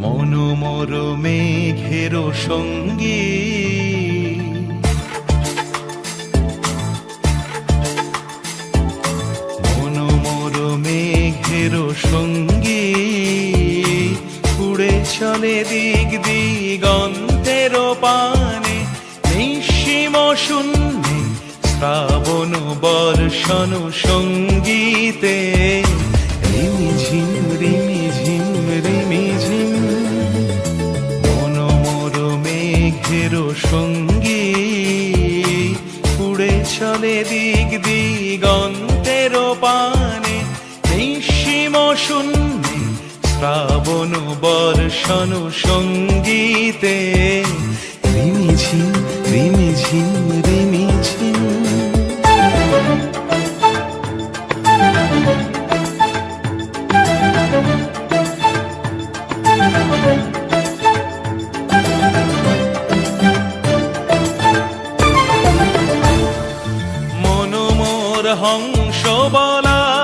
মনোমর মেঘের সঙ্গী। মেঘের সঙ্গী। উড়ে চলে দিক দিগন্তের পানে। নিঃসীম শূন্যে শ্রাবণ বর্ষণ সঙ্গীতে। রিমি রিমি ঝিম সঙ্গী। উড়ে চলে দিক দিগন্তের পানে। শূন্যে শ্রাবণ বর্ষণ সঙ্গীতে। রিমি ঝিম রিমি ঝিম রিমি ঝিম মনোমোর হংস বলাকার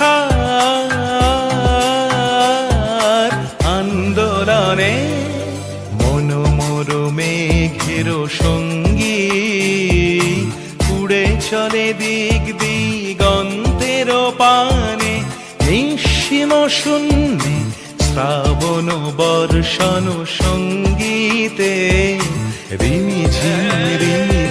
রাখার আন্দোলনে মনোমরমে ঘেরো সঙ্গী। উড়ে চলে দিক দিগন্তের পানে। নিঃসীম শূন্যে শ্রাবণ বর্ষণ সঙ্গীতে। রিমি ঝিমি রিমি